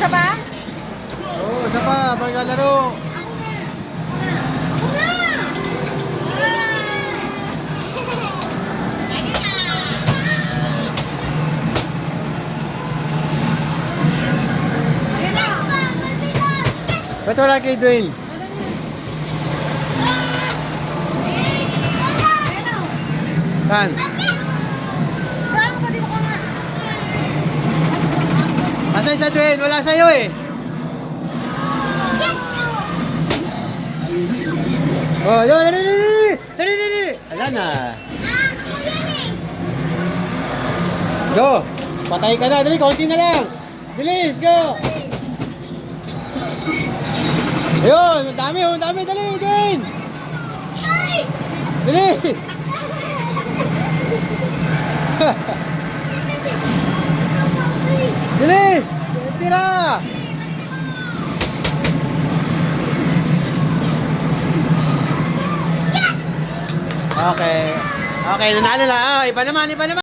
Isa pa? Oo, oh, isa pa. Maglalaro. Ba't wala kay Dwayne? Saan? Asan sa Dwayne? Wala sa'yo eh. Oh, dali, dali, dali, dali, dali, dali. Wala na. Go. Patay ka na. Dali, konti na lang. Bilis, go. Ayun, ang dami, ang dami. Dali, Dwayne. Dali. Bilis. Tira. Okay. Okay, nanalo na. Oh, iba naman, iba naman.